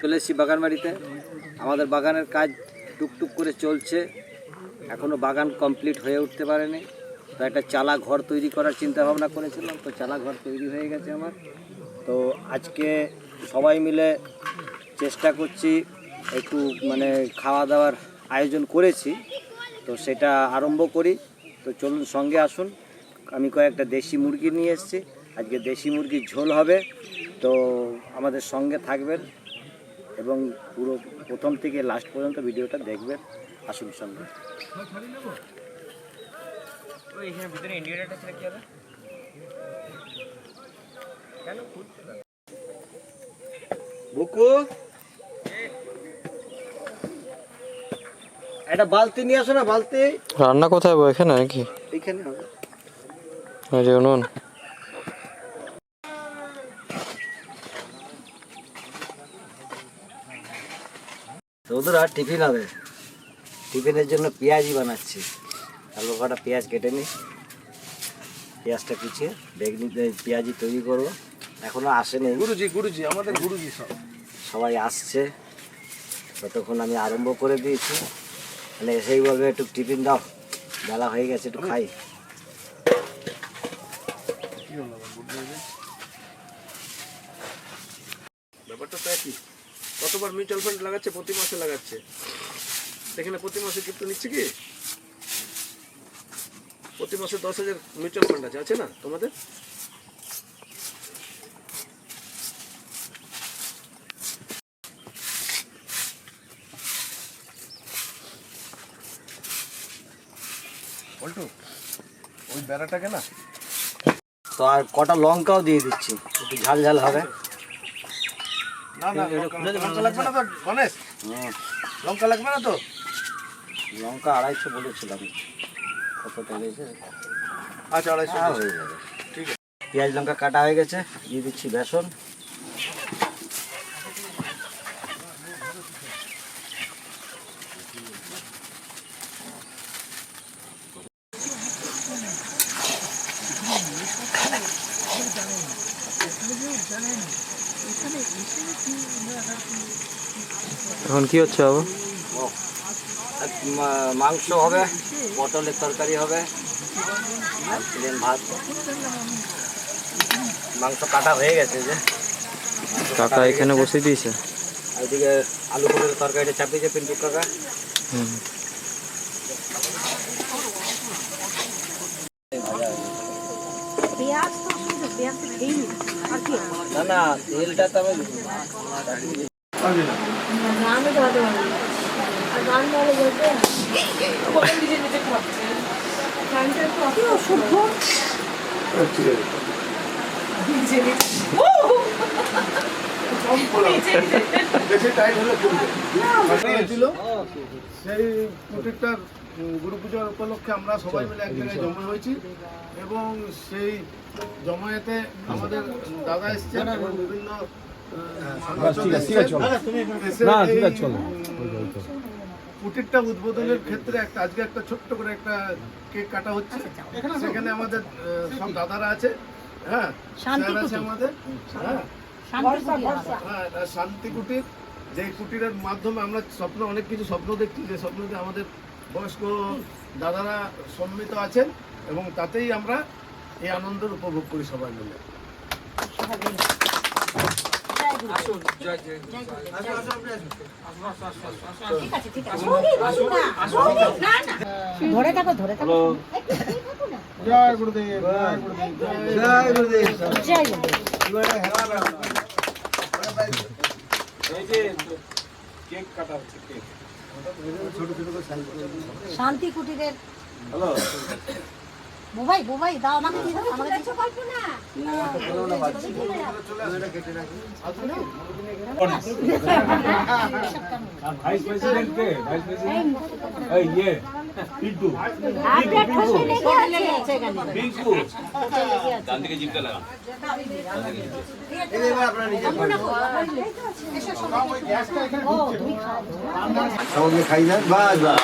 চলে এসেছি বাগান বাড়িতে। আমাদের বাগানের কাজ টুকটুক করে চলছে। এখনও বাগান কমপ্লিট হয়ে উঠতে পারেনি। তো একটা চালা ঘর তৈরি করার চিন্তা ভাবনা করেছিলাম, তো চালা ঘর তৈরি হয়ে গেছে আমার। তো আজকে সবাই মিলে চেষ্টা করছি একটু মানে খাওয়া দাওয়ার আয়োজন করেছি, তো সেটা আরম্ভ করি। তো চলুন সঙ্গে আসুন। আমি কয়েকটা দেশি মুরগি নিয়ে এসেছি। আজকে দেশি মুরগির ঝোল হবে তো আমাদের সঙ্গে থাকবেন এবং পুরো প্রথম থেকে লাস্ট পর্যন্ত ভিডিওটা দেখবেন। আসুন সঙ্গে। বুকু? একটা বালতি নিয়ে আসো না বালতি। রান্না কোথায় এখানে নাকি? এইখানে হবে। এই যে উনুন। রোদরা টিফিন হবে। টিফিনের জন্য পেঁয়াজই বানাচ্ছি। আলু কটা পেঁয়াজ কেটে নিই পেঁয়াজটা কুচিয়ে বেগনি পেঁয়াজি তৈরি করব। এখনও আসেনি গুরুজি গুরুজি আমাদের গুরুজি সব। সবাই আসছে। ততক্ষণ আমি আরম্ভ করে দিয়েছি। মানে এসেই বলবে একটু টিফিন দাও। বেলা হয়ে গেছে একটু খাই। ব্যাপারটা তো একই। কতবার মিউচুয়াল ফান্ড লাগাচ্ছে প্রতি মাসে লাগাচ্ছে। এখানে প্রতি মাসে কিন্তু নিচ্ছে কি? প্রতি মাসে দশ হাজার মিউচুয়াল ফান্ড আছে আছে না তোমাদের? পল্টু ওই বেড়াটাকে না? তো আর কটা লঙ্কাও দিয়ে দিচ্ছি একটু ঝাল ঝাল হবে। না না লঙ্কা লাগবে না তো গণেশ? লঙ্কা লাগবে না তো? লঙ্কা আড়াইশো বলেছিলাম। কত টাকা আচ্ছা আড়াইশো হ্যাঁ, হয়ে যাবে। ঠিক আছে। পেঁয়াজ লঙ্কা কাটা হয়ে গেছে দিয়ে দিচ্ছি বেসন। এখন কি হচ্ছে বাবু? আর মা- মাংস হবে পটলের তরকারি হবে আর প্লেন ভাত। মাংস কাটা হয়ে গেছে যে। কাকা এখানে বসে দিয়েছে? আর এদিকে আলু পটলের তরকারিটা চাপিয়েছে পিন্টু কাকা। হুম। পেঁয়াজ তো শুধু পেঁয়াজ তো খেয়ে নি না তেলটা তো আমি সেই প্রত্যেকটা গুরু পূজার উপলক্ষে আমরা সবাই মিলে এক জায়গায় জমা হয়েছি এবং সেই জমায়েতে আমাদের দাদা এসছেন এবং বিভিন্ন কুটিরটা উদ্বোধনের ক্ষেত্রে একটা আজকে একটা ছোট্ট করে একটা কেক কাটা হচ্ছে। সেখানে আমাদের সব দাদারা আছে হ্যাঁ স্যার আছে আমাদের হ্যাঁ। শান্তি কুটির। হ্যাঁ শান্তি কুটির। যে কুটিরের মাধ্যমে আমরা স্বপ্ন অনেক কিছু স্বপ্ন দেখছি যে স্বপ্নতে আমাদের বয়স্ক দাদারা সম্মিলিত আছেন এবং তাতেই আমরা এই আনন্দের উপভোগ করি সবাই মিলে। ঠিক আছে ঠিক আছে। না না ধরে থাকো ধরে থাকো। জয় গুরুদেব জয় গুরুদেব। জয় গুরুদেব। জয় গুরু। শান্তি কুটিরের হ্যালো? বুবাই বুবাই দাও আমাকে দিয়ে দাও আমাকে দিয়ে না ভাইস প্রেসিডেন্ট কে ভাইস প্রেসিডেন্ট এই ইয়ে। পিন্টু আপনার ঠোঁটে লেগে আছে এখানে। পিন্টু। ডান দিকে জিপটা লাগা ও তুমি খাও সবাই খাই না? বাস বাস।